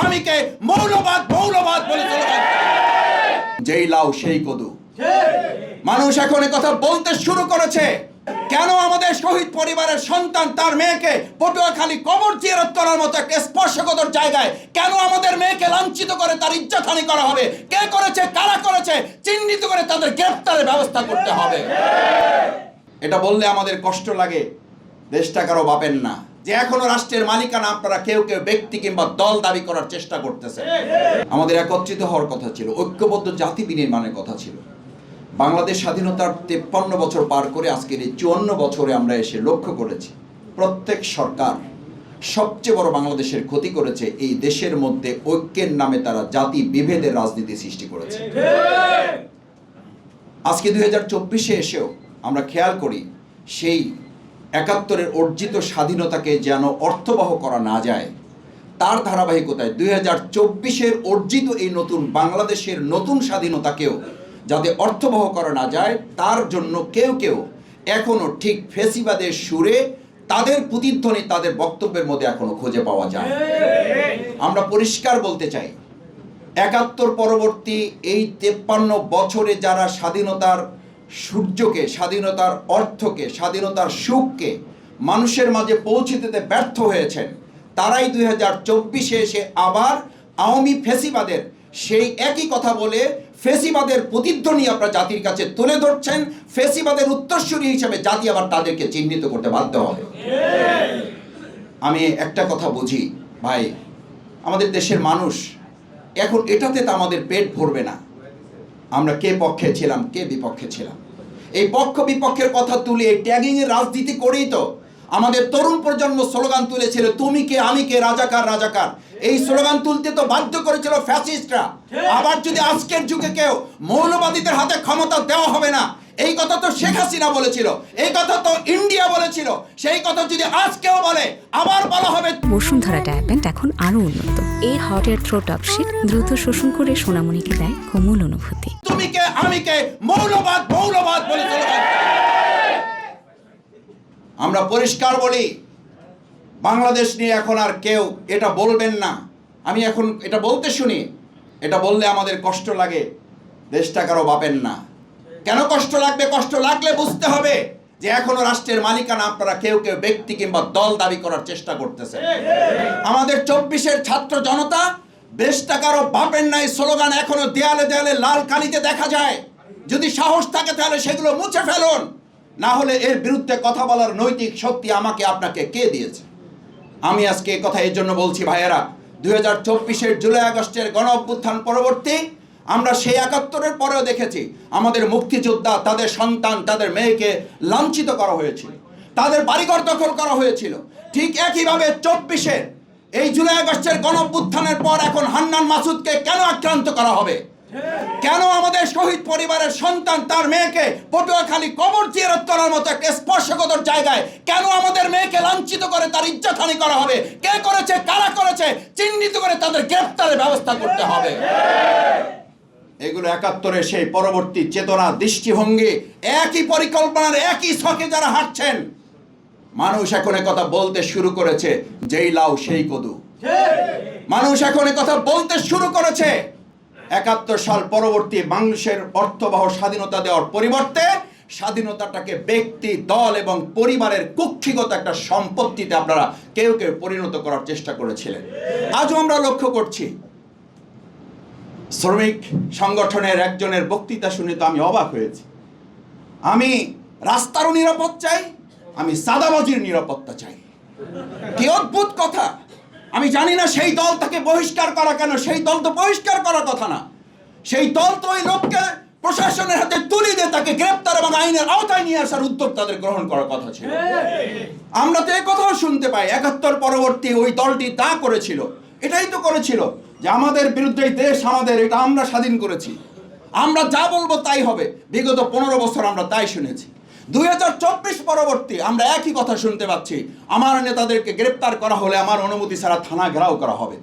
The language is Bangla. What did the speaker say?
আমি কে? মৌলবাদ মৌলবাদ বলে স্লোগান যেই। লাউ সেই কদু। মানুষ এখন কথা বলতে শুরু করেছে। কেন আমাদের শহীদ পরিবারের সন্তান তার মেয়েকে পটুয়াখালী কবর জিয়ারত করার মতো একটা স্পর্শকতর জায়গায়, কেন আমাদের মেয়েকে লাঞ্ছিত করে তার ইজ্জতহানি করা হবে? কে করেছে, কারা করেছে? চিহ্নিত করে তাদের গ্রেপ্তারের ব্যবস্থা করতে হবে। এটা বললে আমাদের কষ্ট লাগে। দেশটা কারও বাপেন না। যে এখনও রাষ্ট্রের মালিকানা আপনারা কেউ কেউ ব্যক্তি কিংবা দল দাবি করার চেষ্টা করতেছে আমাদের একত্রিত হওয়ার কথা ছিল, ঐক্যবদ্ধ জাতি বিনির্মাণের কথা ছিল। বাংলাদেশ স্বাধীনতার তেপ্পান্ন বছর পার করে আজকের এই চুয়ান্ন বছরে আমরা এসে লক্ষ্য করেছি, প্রত্যেক সরকার সবচেয়ে বড় বাংলাদেশের ক্ষতি করেছে এই দেশের মধ্যে ঐক্যের নামে তারা জাতি বিভেদের রাজনীতি সৃষ্টি করেছে। আজকে দুই হাজার চব্বিশে এসেও আমরা খেয়াল করি, সেই একাত্তরের অর্জিত স্বাধীনতাকে যেন অর্থবহ করা না যায়, তার ধারাবাহিকতায় দুই হাজার চব্বিশের অর্জিত এই নতুন বাংলাদেশের নতুন স্বাধীনতাকেও যাতে অর্থবহ করা না যায়, তার জন্য কেউ কেউ এখনও ঠিক ফেসিবাদের সুরে তাদের প্রতিধ্বনি তাদের বক্তব্যের মধ্যে এখনও খুঁজে পাওয়া যায় আমরা পরিষ্কার বলতে চাই, একাত্তর পরবর্তী এই তেপ্পান্ন বছরে যারা স্বাধীনতার সূর্যকে, স্বাধীনতার অর্থকে, স্বাধীনতার সুখকে মানুষের মাঝে পৌঁছে দিতে ব্যর্থ হয়েছেন। তারাই দুই হাজার চব্বিশে এসে আবার আওয়ামী ফেসিবাদের সেই একই কথা বলে ফেসিবাদের প্রতিধ্বনি আপনারা জাতির কাছে তুলে ধরছেন। ফেসিবাদের উত্তরসূরি হিসেবে জাতি আবার তাদেরকে চিহ্নিত করতে বাধ্য হবে। আমি একটা কথা বুঝি, ভাই, আমাদের দেশের মানুষ এখন এটাতে তো আমাদের পেট ভরবে না। আমরা কে পক্ষে ছিলাম, কে বিপক্ষে ছিলাম? এই পক্ষ বিপক্ষের কথা তুলে ট্যাগিং এর রাজনীতি করেই তো। আমাদের তরুণ প্রজন্ম স্লোগান তুলেছিল তুমি কে আমি কে রাজাকার রাজাকার। এই স্লোগান তুলতে তো বাধ্য করেছিল ফ্যাসিস্টরা। আবার যদি আজকের যুগে কেউ মৌলবাদীদের হাতে ক্ষমতা দেওয়া হবে না এই কথা তো শেখ হাসিনা বলেছিল এই কথা তো ইন্ডিয়া বলেছিল সেই কথা যদি আজকেও বলে আবার বলা হবে। বসুন্ধরা ডায়াপেন্ট এখন আরও উন্নত। এই হট এয়ার থ্রো টপশিট দ্রুত শোষণ করে সোনামণিকে দেয় কোমল অনুভূতি। তুমি কে আমি কে মৌলবাদ মৌলবাদ বলে স্লোগান। আমরা পরিষ্কার বলি, বাংলাদেশ নিয়ে এখন আর কেউ এটা বলবেন না। আমি এখন এটা বলতে শুনি, এটা বললে আমাদের কষ্ট লাগে, দেশটা কারও বাপেন না। কেন কষ্ট লাগবে? কষ্ট লাগলে বুঝতে হবে যে এখনও রাষ্ট্রের মালিকানা আপনারা কেউ কেউ ব্যক্তি কিংবা দল দাবি করার চেষ্টা করতেছে আমাদের চব্বিশের ছাত্র জনতা, দেশটা কারও বাপের নাই, স্লোগান এখনও দেয়ালে দেয়ালে লাল কালিতে দেখা যায়। যদি সাহস থাকে তাহলে সেগুলো মুছে ফেলুন। না হলে এর বিরুদ্ধে কথা বলার নৈতিক শক্তি আমাকে আপনাকে কে দিয়েছে? আমি আজকে কথা এই জন্য বলছি, ভাইয়েরা দুই হাজার চব্বিশের জুলাই আগস্টের গণ অভ্যুত্থান পরবর্তী আমরা সেই একাত্তরের পরেও দেখেছি আমাদের মুক্তিযোদ্ধা, তাদের সন্তান, তাদের মেয়েকে লাঞ্ছিত করা হয়েছিল। তাদের বাড়িঘর দখল করা হয়েছিল। ঠিক একইভাবে চব্বিশে এই জুলাই আগস্টের গণ পর এখন হান্নান মাসুদকে কেন আক্রান্ত করা হবে? কেন আমাদের শহীদ পরিবারের সন্তান তার মেয়েকে পটুয়াখালী কবর জিয়ারত মতো একটা স্পর্শকতর জায়গায়, কেন আমাদের মেয়েকে লাঞ্ছিত করে তার ইজ্জতহানি করা হবে? কে করেছে? কারা করেছে? চিহ্নিত করে তাদের গ্রেপ্তারের ব্যবস্থা করতে হবে। এগুলো একাত্তরের সেই পরবর্তী চেতনা দৃষ্টিভঙ্গি, একই পরিকল্পনার একই ছকে যারা হাঁটছেন, মানুষ এখন কথা বলতে শুরু করেছে, যেই লাউ সেই কদু। মানুষ এখন কথা বলতে শুরু করেছে একাত্তর সাল পরবর্তী মানুষের অর্থবহ স্বাধীনতা দেওয়ার পরিবর্তে স্বাধীনতাটাকে ব্যক্তি, দল এবং পরিবারের কুক্ষিগত একটা সম্পত্তিতে আপনারা কেউ কেউ পরিণত করার চেষ্টা করেছিলেন। আজও আমরা লক্ষ্য করছি, শ্রমিক সংগঠনের একজনের বক্তৃতা শুনে তো আমি অবাক হয়েছি। আমি রাস্তারও নিরাপদ চাই, আমি সাদাবাজির নিরাপত্তা চাই। কি অদ্ভুত কথা! আমি জানি না সেই দল তাকে বহিষ্কার করা কেন, সেই দল তো বহিষ্কার করার কথা না। সেই দল তো ওই লোককে প্রশাসনের হাতে তুলে দিয়ে তাকে গ্রেপ্তার এবং আইনের আওতায় নিয়ে আসার উদ্যোগ তাদের গ্রহণ করার কথা ছিল। আমরা তো এই কথাও শুনতে পাই, একাত্তর পরবর্তী ওই দলটি তা করেছিল, এটাই তো করেছিল যে আমাদের বিরুদ্ধে দেশ আমাদের, এটা আমরা স্বাধীন করেছি। আমরা যা বলব তাই হবে, বিগত পনেরো বছর আমরা তাই শুনেছি। দুই হাজার চব্বিশ পরবর্তী আমরা একই কথা শুনতে পাচ্ছি। আমার নেতাদেরকে গ্রেপ্তার করা হলে আমার অনুমতি ছাড়া থানা ঘেরাও করা হবে।